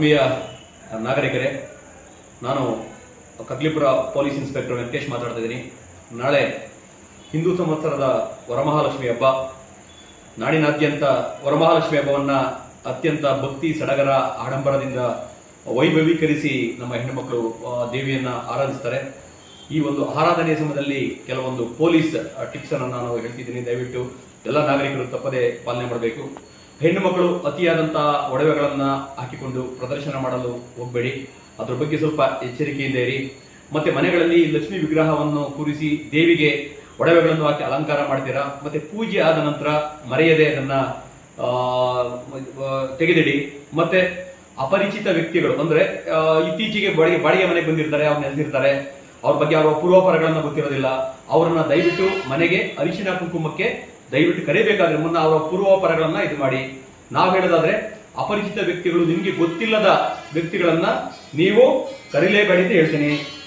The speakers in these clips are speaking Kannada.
ಆತ್ಮೀಯ ನಾಗರಿಕರೇ, ನಾನು ಕಗ್ಲಿಪುರ ಪೊಲೀಸ್ ಇನ್ಸ್ಪೆಕ್ಟರ್ ವೆಂಕಟೇಶ್ ಮಾತಾಡ್ತಾ ಇದ್ದೀನಿ. ನಾಳೆ ಹಿಂದೂ ಸಂವತ್ಸರದ ವರಮಹಾಲಕ್ಷ್ಮಿ ಹಬ್ಬ. ನಾಡಿನಾದ್ಯಂತ ವರಮಹಾಲಕ್ಷ್ಮಿ ಹಬ್ಬವನ್ನು ಅತ್ಯಂತ ಭಕ್ತಿ, ಸಡಗರ, ಆಡಂಬರದಿಂದ ವೈಭವೀಕರಿಸಿ ನಮ್ಮ ಹೆಣ್ಣುಮಕ್ಕಳು ದೇವಿಯನ್ನು ಆರಾಧಿಸ್ತಾರೆ. ಈ ಒಂದು ಆರಾಧನೆಯ ಸಮಯದಲ್ಲಿ ಕೆಲವೊಂದು ಪೊಲೀಸ್ ಟಿಪ್ಸನ್ನು ನಾನು ಹೇಳ್ತಿದ್ದೀನಿ. ದಯವಿಟ್ಟು ಎಲ್ಲ ನಾಗರಿಕರು ತಪ್ಪದೆ ಪಾಲನೆ ಮಾಡಬೇಕು. ಹೆಣ್ಣು ಮಕ್ಕಳು ಅತಿಯಾದಂತಹ ಒಡವೆಗಳನ್ನ ಹಾಕಿಕೊಂಡು ಪ್ರದರ್ಶನ ಮಾಡಲು ಹೋಗಬೇಡಿ. ಅದ್ರ ಬಗ್ಗೆ ಸ್ವಲ್ಪ ಎಚ್ಚರಿಕೆಯಿಂದ ಇರಿ ಮತ್ತೆ ಮನೆಗಳಲ್ಲಿ ಲಕ್ಷ್ಮಿ ವಿಗ್ರಹವನ್ನು ಕೂರಿಸಿ ದೇವಿಗೆ ಒಡವೆಗಳನ್ನು ಹಾಕಿ ಅಲಂಕಾರ ಮಾಡ್ತೀರಾ? ಮತ್ತೆ ಪೂಜೆ ಆದ ನಂತರ ಮರೆಯದೆ ಅದನ್ನ ತೆಗೆದಿಡಿ. ಮತ್ತೆ ಅಪರಿಚಿತ ವ್ಯಕ್ತಿಗಳು, ಅಂದ್ರೆ ಇತ್ತೀಚೆಗೆ ಬಾಡಿಗೆ ಬಾಡಿಗೆ ಮನೆಗೆ ಬಂದಿರ್ತಾರೆ ಅವ್ರು ನೆಲೆಸಿರ್ತಾರೆ ಅವ್ರ ಬಗ್ಗೆ ಅವರ ಪೂರ್ವಾಪರಗಳನ್ನ ಗೊತ್ತಿರೋದಿಲ್ಲ. ಅವರನ್ನ ದಯವಿಟ್ಟು ಮನೆಗೆ ಅರಿಶಿನ ಕುಂಕುಮಕ್ಕೆ ದಯವಿಟ್ಟು ಕರೆಯಬೇಕಾದ್ರೆ ಮುನ್ನ ಅವರ ಪೂರ್ವಾಪರಗಳನ್ನ ಇದು ಮಾಡಿ. ನಾವು ಹೇಳೋದಾದ್ರೆ, ಅಪರಿಚಿತ ವ್ಯಕ್ತಿಗಳು ನಿಮಗೆ ಗೊತ್ತಿಲ್ಲದ ವ್ಯಕ್ತಿಗಳನ್ನ ನೀವು ಕರೀಲೇಬೇಡಿ ಅಂತ ಹೇಳ್ತೀನಿ.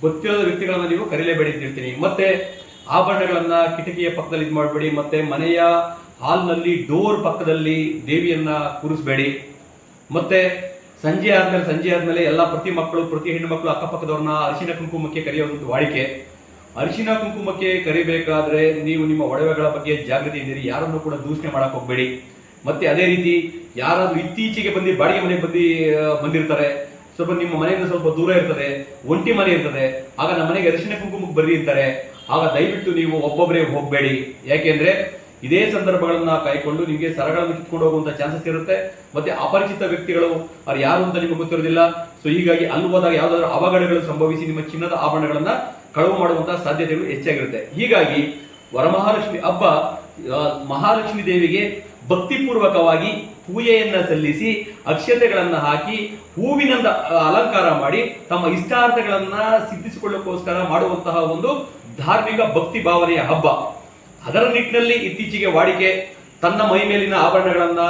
ಗೊತ್ತಿಲ್ಲದ ವ್ಯಕ್ತಿಗಳನ್ನ ನೀವು ಕರೀಲೇಬೇಡಿ ಅಂತ ಹೇಳ್ತೀನಿ. ಮತ್ತೆ ಆಭರಣಗಳನ್ನ ಕಿಟಕಿಯ ಪಕ್ಕದಲ್ಲಿ ಇದು ಮಾಡಬೇಡಿ, ಮತ್ತೆ ಮನೆಯ ಹಾಲ್ನಲ್ಲಿ ಡೋರ್ ಪಕ್ಕದಲ್ಲಿ ದೇವಿಯನ್ನ ಕೂರಿಸಬೇಡಿ. ಮತ್ತೆ ಸಂಜೆ ಆದ್ಮೇಲೆ ಸಂಜೆ ಆದ್ಮೇಲೆ ಎಲ್ಲ ಪ್ರತಿ ಮಕ್ಕಳು, ಪ್ರತಿ ಹೆಣ್ಣು ಮಕ್ಕಳು ಅಕ್ಕಪಕ್ಕದವ್ರನ್ನ ಅರಿಶಿನ ಕುಂಕುಮಕ್ಕೆ ಕರೆಯುವಂತ ವಾಡಿಕೆ. ಅರಿಶಿನ ಕುಂಕುಮಕ್ಕೆ ಕರಿಬೇಕಾದ್ರೆ ನೀವು ನಿಮ್ಮ ಒಡವೆಗಳ ಬಗ್ಗೆ ಜಾಗೃತಿ ಇದ್ದೀರಿ, ಯಾರನ್ನು ಕೂಡ ದೂಷಣೆ ಮಾಡಕ್ ಹೋಗ್ಬೇಡಿ. ಮತ್ತೆ ಅದೇ ರೀತಿ ಯಾರಾದ್ರೂ ಇತ್ತೀಚೆಗೆ ಬಂದು ಬಾಡಿಗೆ ಮನೆಗೆ ಬಂದು ಬಂದಿರ್ತಾರೆ, ಸ್ವಲ್ಪ ನಿಮ್ಮ ಮನೆಯಿಂದ ಸ್ವಲ್ಪ ದೂರ ಇರ್ತದೆ, ಒಂಟಿ ಮನೆ ಇರ್ತದೆ, ಆಗ ನಮ್ಮ ಮನೆಗೆ ಅರಿಶಿನ ಕುಂಕುಮಕ್ಕೆ ಬರ್ರಿ ಇರ್ತಾರೆ ಆಗ ದಯವಿಟ್ಟು ನೀವು ಒಬ್ಬೊಬ್ಬರೇ ಹೋಗಬೇಡಿ. ಯಾಕೆಂದ್ರೆ ಇದೇ ಸಂದರ್ಭಗಳನ್ನ ಕಾಯ್ಕೊಂಡು ನಿಮಗೆ ಸರಗಳನ್ನು ಕಿತ್ಕೊಂಡು ಹೋಗುವಂತ ಚಾನ್ಸಸ್ ಇರುತ್ತೆ. ಮತ್ತೆ ಅಪರಿಚಿತ ವ್ಯಕ್ತಿಗಳು, ಅವ್ರು ಯಾರು ಅಂತ ನಿಮಗೆ ಗೊತ್ತಿರೋದಿಲ್ಲ. ಸೊ ಹೀಗಾಗಿ ಅಲ್ಲಿ ಹೋದಾಗ ಯಾವ್ದಾದ್ರು ಅವಘಡಗಳು ಸಂಭವಿಸಿ ನಿಮ್ಮ ಚಿನ್ನದ ಆಭರಣಗಳನ್ನ ಕಳವು ಮಾಡುವಂತಹ ಸಾಧ್ಯತೆಗಳು ಹೆಚ್ಚಾಗಿರುತ್ತೆ. ಹೀಗಾಗಿ ವರಮಹಾಲಕ್ಷ್ಮಿ ಹಬ್ಬ ಮಹಾಲಕ್ಷ್ಮಿ ದೇವಿಗೆ ಭಕ್ತಿಪೂರ್ವಕವಾಗಿ ಪೂಜೆಯನ್ನ ಸಲ್ಲಿಸಿ, ಅಕ್ಷತೆಗಳನ್ನ ಹಾಕಿ, ಹೂವಿನಿಂದ ಅಲಂಕಾರ ಮಾಡಿ, ತಮ್ಮ ಇಷ್ಟಾರ್ಥಗಳನ್ನ ಸಿದ್ಧಿಸಿಕೊಳ್ಳೋಕ್ಕೋಸ್ಕರ ಮಾಡುವಂತಹ ಒಂದು ಧಾರ್ಮಿಕ ಭಕ್ತಿ ಭಾವನೆಯ ಹಬ್ಬ. ಅದರ ನಿಟ್ಟಿನಲ್ಲಿ ಇತ್ತೀಚೆಗೆ ವಾಡಿಕೆ, ತನ್ನ ಮೈ ಮೇಲಿನ ಆಭರಣಗಳನ್ನ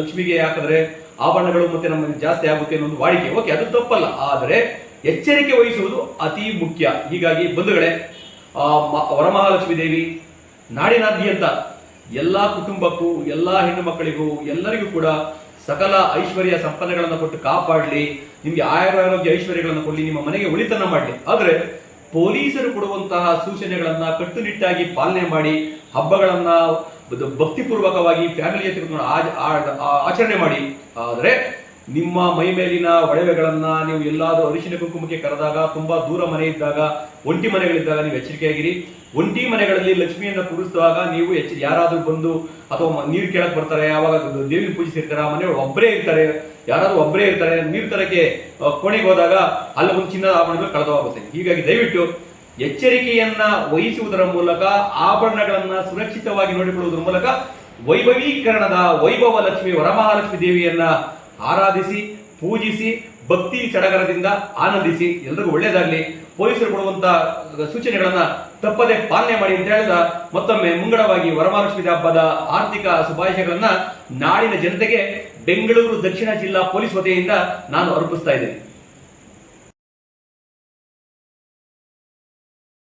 ಲಕ್ಷ್ಮಿಗೆ ಹಾಕಿದ್ರೆ ಆಭರಣಗಳು ಮತ್ತೆ ನಮ್ಮ ಜಾಸ್ತಿ ಆಗುತ್ತೆ ಅನ್ನೋ ಒಂದು ವಾಡಿಕೆ. ಓಕೆ ಅದು ತಪ್ಪಲ್ಲ. ಆದರೆ ಎಚ್ಚರಿಕೆ ವಹಿಸುವುದು ಅತಿ ಮುಖ್ಯ. ಹೀಗಾಗಿ ಬಂಧುಗಳೇ ವರಮಹಾಲಕ್ಷ್ಮಿ ದೇವಿ ನಾಡಿನಾದ್ಯಂತ ಎಲ್ಲ ಕುಟುಂಬಕ್ಕೂ, ಎಲ್ಲ ಹೆಣ್ಣು ಮಕ್ಕಳಿಗೂ, ಎಲ್ಲರಿಗೂ ಕೂಡ ಸಕಲ ಐಶ್ವರ್ಯ ಸಂಪನ್ನೆಗಳನ್ನು ಕೊಟ್ಟು ಕಾಪಾಡಲಿ, ನಿಮಗೆ ಆಯುರಾರೋಗ್ಯ ಐಶ್ವರ್ಯಗಳನ್ನು ಕೊಡಲಿ, ನಿಮ್ಮ ಮನೆಗೆ ಉಳಿತನ ಮಾಡಲಿ. ಆದರೆ ಪೊಲೀಸರು ಕೊಡುವಂತಹ ಸೂಚನೆಗಳನ್ನ ಕಟ್ಟುನಿಟ್ಟಾಗಿ ಪಾಲನೆ ಮಾಡಿ, ಹಬ್ಬಗಳನ್ನ ಭಕ್ತಿಪೂರ್ವಕವಾಗಿ ಫ್ಯಾಮಿಲಿ ಜೊತೆ ಆಚರಣೆ ಮಾಡಿ, ಆದ್ರೆ ನಿಮ್ಮ ಮೈ ಮೇಲಿನ ಒಡವೆಗಳನ್ನ ನೀವು ಎಲ್ಲಾದರೂ ಅರಿಶಿನ ಕುಂಕುಮಕ್ಕೆ ಕರೆದಾಗ, ತುಂಬಾ ದೂರ ಮನೆ ಇದ್ದಾಗ, ಒಂಟಿ ಮನೆಗಳಿದ್ದಾಗ ನೀವು ಎಚ್ಚರಿಕೆಯಾಗಿರಿ. ಒಂಟಿ ಮನೆಗಳಲ್ಲಿ ಲಕ್ಷ್ಮಿಯನ್ನ ಕೂರಿಸುವಾಗ ನೀವು ಎಚ್ಚ, ಯಾರಾದರೂ ಬಂದು ಅಥವಾ ನೀರು ಕೇಳಕ್ ಬರ್ತಾರೆ ಯಾವಾಗ ದೇವಿನ ಪೂಜಿಸಿರ್ತಾರೆ, ಆ ಮನೆಯೊಳಗೆ ಒಬ್ಬರೇ ಇರ್ತಾರೆ. ಯಾರಾದರೂ ಒಬ್ಬರೇ ಇರ್ತಾರೆ, ನೀರು ತರಕ್ಕೆ ಕೋಣೆಗೆ ಹೋದಾಗ ಅಲ್ಲಿ ಒಂದು ಚಿನ್ನದ ಆಭರಣಗಳು ಕಳೆದೋಗುತ್ತೆ ಹೀಗಾಗಿ ದಯವಿಟ್ಟು ಎಚ್ಚರಿಕೆಯನ್ನ ವಹಿಸುವುದರ ಮೂಲಕ, ಆಭರಣಗಳನ್ನ ಸುರಕ್ಷಿತವಾಗಿ ನೋಡಿಕೊಳ್ಳುವುದರ ಮೂಲಕ ವೈಭವೀಕರಣದ ವೈಭವ ಲಕ್ಷ್ಮಿ ವರಮಹಾಲಕ್ಷ್ಮಿ ದೇವಿಯನ್ನ ಆರಾಧಿಸಿ, ಪೂಜಿಸಿ, ಭಕ್ತಿ ಸಡಗರದಿಂದ ಆನಂದಿಸಿ ಎಲ್ರಿಗೂ ಒಳ್ಳೆಯದಾಗಲಿ ಪೊಲೀಸರು ಕೊಡುವಂತ ಸೂಚನೆಗಳನ್ನು ತಪ್ಪದೆ ಪಾಲನೆ ಮಾಡಿ ಅಂತ ಹೇಳಿದ ಮತ್ತೊಮ್ಮೆ ಮುಂಗಡವಾಗಿ ವರಮಹಾಲಕ್ಷ್ಮಿ ಹಬ್ಬದ ಆರ್ಥಿಕ ಶುಭಾಶಯಗಳನ್ನ ನಾಡಿನ ಜನತೆಗೆ ಬೆಂಗಳೂರು ದಕ್ಷಿಣ ಜಿಲ್ಲಾ ಪೊಲೀಸ್ ವತಿಯಿಂದ ನಾನು ಅರ್ಪಿಸ್ತಾ ಇದ್ದೇನೆ.